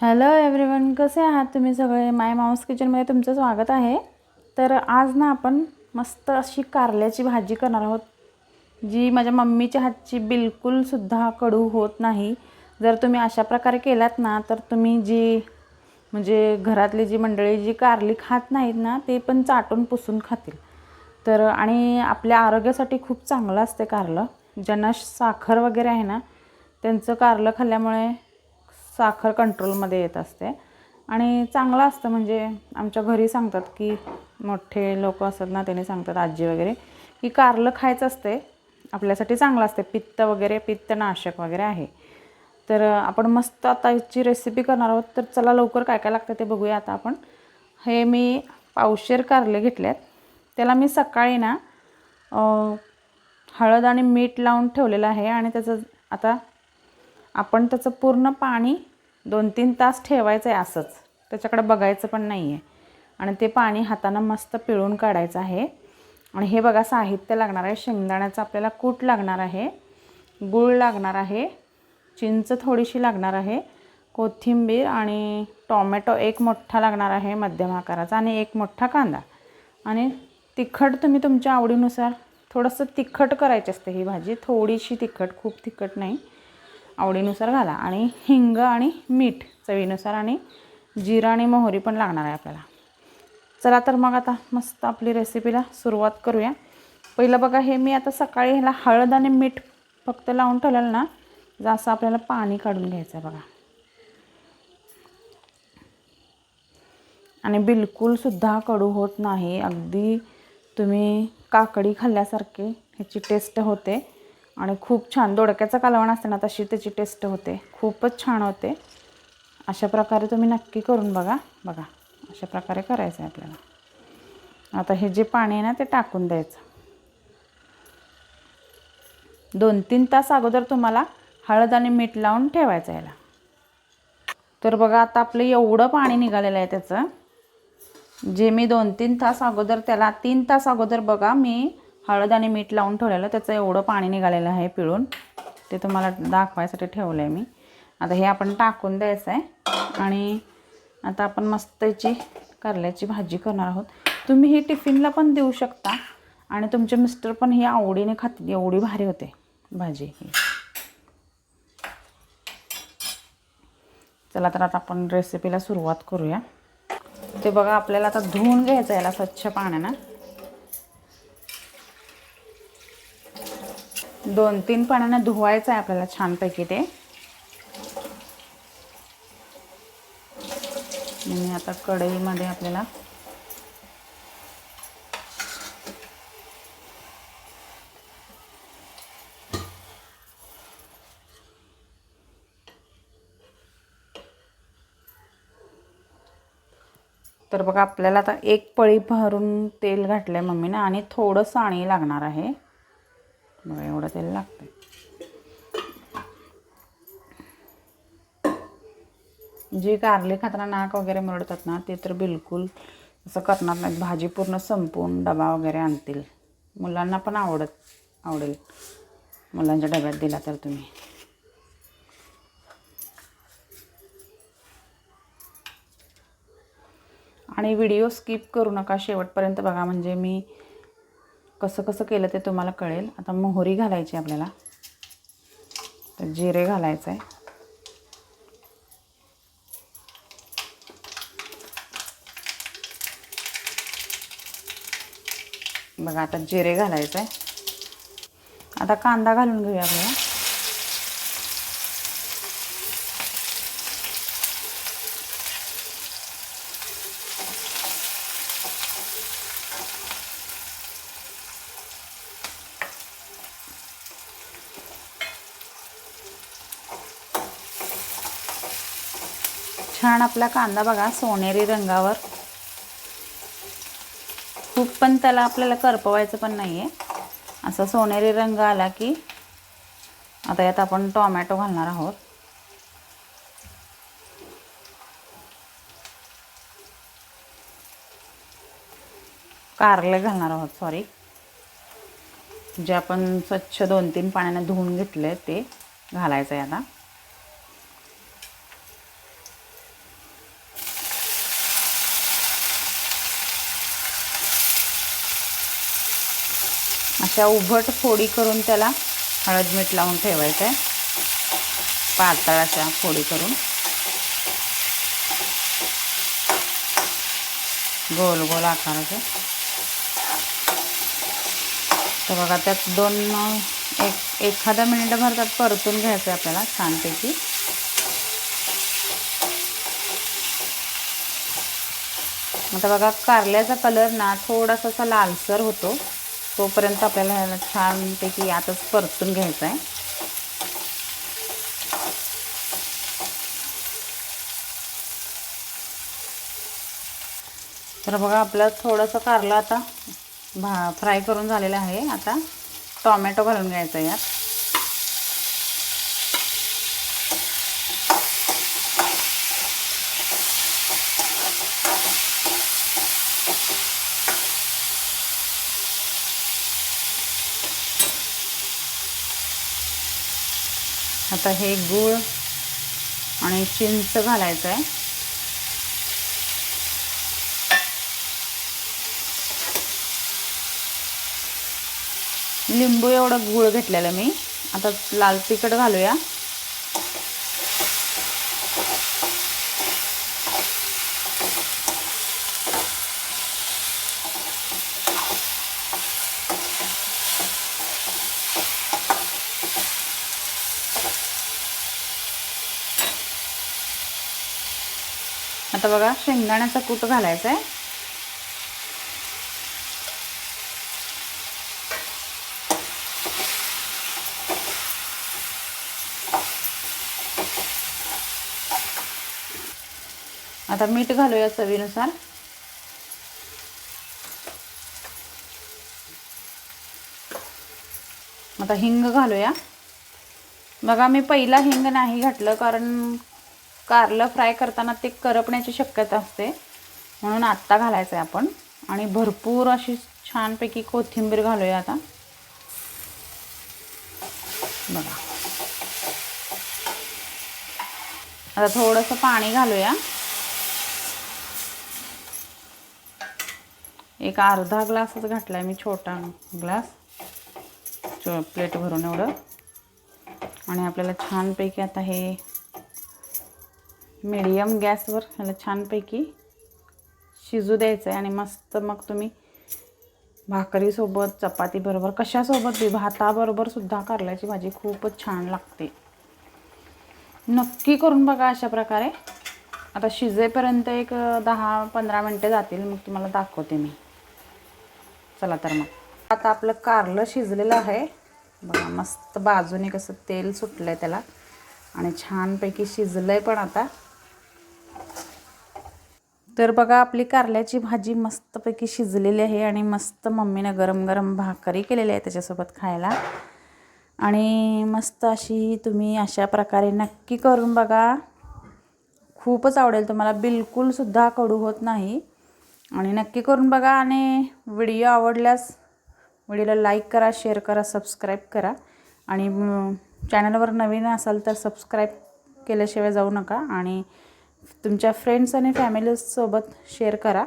Hello everyone कसे आहात तुम्ही सगळे? माय माऊस किचनमध्ये तुमचं स्वागत आहे. तर आज ना आपण मस्त अशी कारल्याची भाजी करणार आहोत जी माझ्या मम्मीच्या हातची बिलकुलसुद्धा कडू होत नाही. जर तुम्ही अशा प्रकारे केलात ना तर तुम्ही जी म्हणजे घरातली जी मंडळी जी कारली खात नाहीत ना ते पण चाटून पुसून खातील. तर आणि आपल्या आरोग्यासाठी खूप चांगलं असते कारलं. ज्यांना साखर वगैरे आहे ना त्यांचं कारलं खाल्ल्यामुळे साखर कंट्रोलमध्ये येत असते. आणि चांगलं असतं म्हणजे आमच्या घरी सांगतात की मोठे लोक असतात ना त्याने सांगतात आजी वगैरे की कारलं खायचं असते. आपल्यासाठी चांगलं असते. पित्त वगैरे पित्तनाशक वगैरे आहे. तर आपण मस्त आता याची रेसिपी करणार आहोत. तर चला लवकर काय काय लागतं ते बघूया आता आपण. हे मी पावशेर कारले घेतले आहेत त्याला मी सकाळी ना हळद आणि मीठ लावून ठेवलेलं आहे. आणि त्याचं आता आपण त्याचं पूर्ण पाणी दोन तीन तास ठेवायचं आहे असंच. त्याच्याकडे बघायचं पण नाही आहे आणि ते पाणी हातानं मस्त पिळून काढायचं आहे. आणि हे बघा साहित्य लागणार आहे. शेंगदाण्याचं आपल्याला कूट लागणार आहे. गूळ लागणार आहे. चिंच थोडीशी लागणार आहे. कोथिंबीर आणि टॉमॅटो एक मोठा लागणार आहे मध्यम आकाराचा आणि एक मोठा कांदा. आणि तिखट तुम्ही तुमच्या आवडीनुसार थोडंसं तिखट करायची असते ही भाजी. थोडीशी तिखट खूप तिखट नाही. आवडीनुसार घाला. आणि हिंग आणि मीठ चवीनुसार आणि जिरा आणि मोहरी पण लागणार आहे आपल्याला. चला तर मग आता मस्त आपली रेसिपीला सुरुवात करूया. पहिलं बघा हे मी आता सकाळी ह्याला हळद आणि मीठ फक्त लावून ठेवलेलं ना जसं आपल्याला पाणी काढून घ्यायचं आहे बघा. आणि बिलकुलसुद्धा कडू होत नाही. अगदी तुम्ही काकडी खाल्ल्यासारखे ह्याची टेस्ट होते. आणि खूप छान दोडक्याचं कालवण असते ना तशी त्याची टेस्ट होते. खूपच छान होते. अशा प्रकारे तुम्ही नक्की करून बघा. बघा अशा प्रकारे करायचं आहे आपल्याला. आता हे जे पाणी आहे ना ते टाकून द्यायचं. दोन तीन तास अगोदर तुम्हाला हळद आणि मीठ लावून ठेवायचं याला. तर बघा आता आपलं एवढं पाणी निघालेलं आहे त्याचं. जे मी दोन तीन तास अगोदर त्याला तीन तास अगोदर बघा मी हळद आणि मीठ लावून ठेवलेलं त्याचं एवढं पाणी निघालेलं आहे पिळून. ते तुम्हाला दाखवायसाठी ठेवलं आहे मी. आता हे आपण टाकून द्यायचं आहे आणि आता आपण मस्त याची कारल्याची भाजी करणार आहोत. तुम्ही ही टिफिनला पण देऊ शकता. आणि तुमचे मिस्टर पण ही आवडीने खातील एवढी भारी होते भाजी ही. चला तर आता आपण रेसिपीला सुरुवात करूया. ते बघा आपल्याला आता धुवून घ्यायचं याला स्वच्छ पाण्यानं. दोन तीन पाण्यानं धुवायचं आहे आपल्याला छानपैकी ते. आणि आता कढईमध्ये आपल्याला तर बघा आपल्याला आता एक पळी भरून तेल घातलं आहे मम्मीनं आणि थोडंसं आणी लागणार आहे. मग एवढं तेल लागतं जे कारले खाताना नाक वगैरे मुरडतात ना ते तर बिलकुल असं करणार नाहीत. भाजी पूर्ण संपवून डबा वगैरे आणतील. मुलांना पण आवडत आवडेल. मुलांच्या डब्यात दिला तर तुम्ही. आणि व्हिडिओ स्किप करू नका शेवटपर्यंत बघा. म्हणजे मी कसं कसं केलं ते तुम्हाला कळेल. आता मोहरी घालायची आपल्याला. तर जिरे घालायचं आहे बघा आता जिरे घालायचं आहे आता कांदा घालून घेऊया आपल्याला. छान आपला कांदा बघा सोनेरी रंगावर. खूप पण त्याला आपल्याला करपवायचं पण नाही आहे असा सोनेरी रंग आला की आता यात आपण टॉमॅटो घालणार आहोत. कारले घालणार आहोत सॉरी जे आपण स्वच्छ दोन तीन पाण्याने धुवून घेतले ते घालायचं आहे आता. अशा उभट फोडी करून त्याला हळद मीठ लावून ठेवायचं आहे. पातळ अशा फोडी करून. गोल गोल आकाराचं. तर बघा त्यात दोन एक एखादा मिनिटभर त्यात परतून घ्यायचं आहे आपल्याला छानपैकी. आता बघा कारल्याचा कलर ना थोडासा असा लालसर होतो. तोपर्यंत आपल्याला ह्याला छानपैकी आताच परतून घ्यायचं आहे. तर बघा आपलं थोडंसं कारलं आता भा फ्राय करून झालेलं आहे. आता टॉमॅटो घालून घ्यायचं यात. आता हे गूळ आणि चिंच घालायचं आहे लिंबू एवढं गूळ घेतलेलं मी. आता लाल तिखट घालूया. आता बघा शेंगदाण्याचा कूट घालायचा आहे आता मीठ घालूया चवीनुसार. आता हिंग घालूया. बघा मी पहिला हिंग नाही घातलं कारण कारलं फ्राय करताना ते करपण्याची शक्यता असते. म्हणून आत्ता घालायचं आहे आपण. आणि भरपूर अशी छानपैकी कोथिंबीर घालूया आता. बघा. आता थोडंसं पाणी घालूया. एक अर्धा ग्लासच घातला आहे मी छोटा ग्लास. चो प्लेट भरून एवढं. आणि आपल्याला छानपैकी आता हे मिडियम गॅसवर ह्याला छानपैकी शिजू द्यायचं आहे आणि मस्त मग तुम्ही भाकरीसोबत चपातीबरोबर कशासोबत बी भाताबरोबर सुद्धा कारल्याची भाजी खूपच छान लागते. नक्की करून बघा अशा प्रकारे. आता शिजेपर्यंत एक दहा पंधरा मिनटं जातील मग तुम्हाला दाखवते मी. चला तर मग. आता आपलं कारलं शिजलेलं आहे. बघा मस्त बाजूने कसं तेल सुटलं आहे त्याला. आणि छानपैकी शिजलं आहे पण आता. तर बघा आपली कारल्याची भाजी मस्तपैकी शिजलेली आहे आणि मस्त मम्मीनं गरम गरम भाकरी केलेली आहे त्याच्यासोबत खायला. आणि मस्त अशी तुम्ही अशा प्रकारे नक्की करून बघा. खूपच आवडेल तुम्हाला बिलकुलसुद्धा कडू होत नाही. आणि नक्की करून बघा आणि व्हिडिओ आवडल्यास व्हिडिओला लाईक करा शेअर करा सबस्क्राईब करा. आणि चॅनलवर नवीन असाल तर सबस्क्राईब केल्याशिवाय जाऊ नका. आणि तुमच्या फ्रेंड्स आणि फॅमिलीसोबत शेअर करा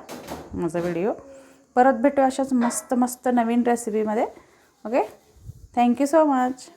माझा व्हिडिओ परत भेटू अशाच मस्त मस्त नवीन रेसिपीमध्ये okay thank you so much